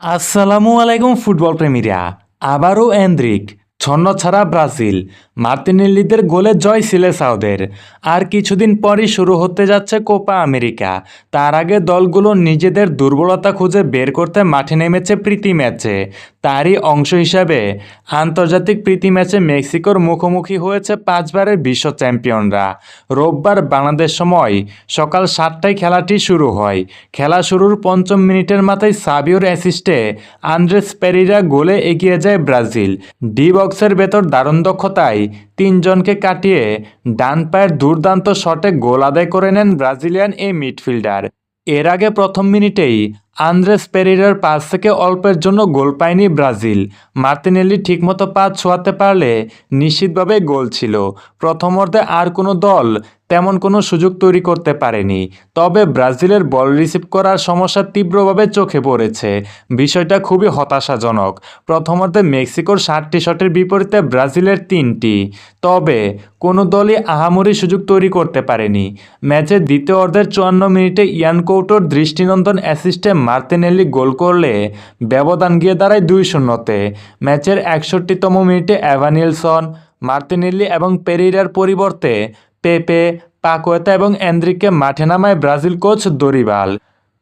আসসালামু আলাইকুম ফুটবল প্রেমীরা আবারও এন্দ্রিক। ছন্ন ছাড়া ব্রাজিল। মার্তিনেল্লিদের গোলে জয় সিলেসাওদের আর কিছুদিন পরই শুরু হতে যাচ্ছে কোপা আমেরিকা। তার আগে দলগুলো নিজেদের দুর্বলতা খুঁজে বের করতে মাঠে নেমেছে প্রীতি ম্যাচে। তারই অংশ হিসাবে আন্তর্জাতিক প্রীতি ম্যাচে মেক্সিকোর মুখোমুখি হয়েছে পাঁচবারের বিশ্ব চ্যাম্পিয়নরা। রোববার বাংলাদেশ সময় সকাল সাতটায় খেলাটি শুরু হয়। খেলা শুরুর পঞ্চম মিনিটের মাথায় সাবিওর অ্যাসিস্টে আন্দ্রেস পেরিরা গোলে এগিয়ে যায় ব্রাজিল। ডি বক্সের ভেতর দারুণ দক্ষতায় তিনজনকে কাটিয়ে ডান পায়ের দুর্দান্ত শটে গোল আদায় করে নেন ব্রাজিলিয়ান এই মিডফিল্ডার। এর আগে প্রথম মিনিটেই আন্দ্রেস পেরিরার পাস থেকে অল্পের জন্য গোল পায়নি ব্রাজিল। মার্তিনেলি ঠিকমতো পা ছোঁয়াতে পারলে নিশ্চিতভাবে গোল ছিল। প্রথম অর্ধে আর কোনো দল তেমন কোনো সুযোগ তৈরি করতে পারেনি। তবে ব্রাজিলের বল রিসিভ করার সমস্যা তীব্রভাবে চোখে পড়েছে। বিষয়টা খুবই হতাশাজনক। প্রথমার্ধে মেক্সিকোর ষাটটি শটের বিপরীতে ব্রাজিলের তিনটি। তবে কোনো দলই আহামরি সুযোগ তৈরি করতে পারেনি। ম্যাচের দ্বিতীয় অর্ধের চুয়ান্ন মিনিটে ইয়ান কৌটোর দৃষ্টিনন্দন অ্যাসিস্টে মার্তিনেল্লি গোল করলে ব্যবধান গিয়ে দাঁড়ায় দুই শূন্যতে। ম্যাচের একষট্টিতম মিনিটে অ্যাভানিলসন মার্তিনেল্লি এবং পেরিরার পরিবর্তে পেপে, পাকোয়েতা এবং অ্যান্দ্রিককে মাঠে নামায় ব্রাজিল কোচ দরিবাল।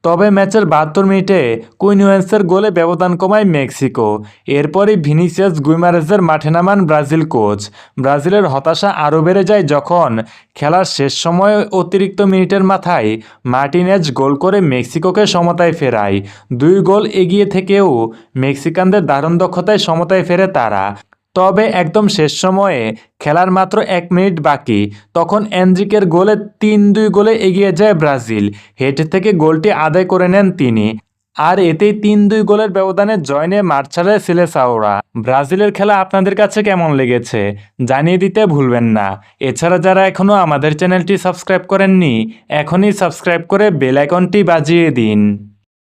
তবে ম্যাচের বাহাত্তর মিনিটে কুইনুয়েন্সের গোলে ব্যবধান কমায় মেক্সিকো। এরপরই ভিনিসিয়াস গুইমারেজের মাঠে নামান ব্রাজিল কোচ। ব্রাজিলের হতাশা আরও বেড়ে যায় যখন খেলার শেষ সময়ে অতিরিক্ত মিনিটের মাথায় মার্টিনেজ গোল করে মেক্সিকোকে সমতায় ফেরায়। দুই গোল এগিয়ে থেকেও মেক্সিকানদের দারুণ দক্ষতায় সমতায় ফেরে তারা। তবে একদম শেষ সময়ে খেলার মাত্র এক মিনিট বাকি, তখন এনজিকের গোলে তিন দুই গোলে এগিয়ে যায় ব্রাজিল। হেড থেকে গোলটি আদায় করে নেন তিনি। আর এতেই তিন দুই গোলের ব্যবধানে জয় নিয়ে মাঠ ছাড়ে সিলেসাওরা। ব্রাজিলের খেলা আপনাদের কাছে কেমন লেগেছে জানিয়ে দিতে ভুলবেন না। এছাড়া যারা এখনও আমাদের চ্যানেলটি সাবস্ক্রাইব করেননি, এখনই সাবস্ক্রাইব করে বেল আইকনটি বাজিয়ে দিন।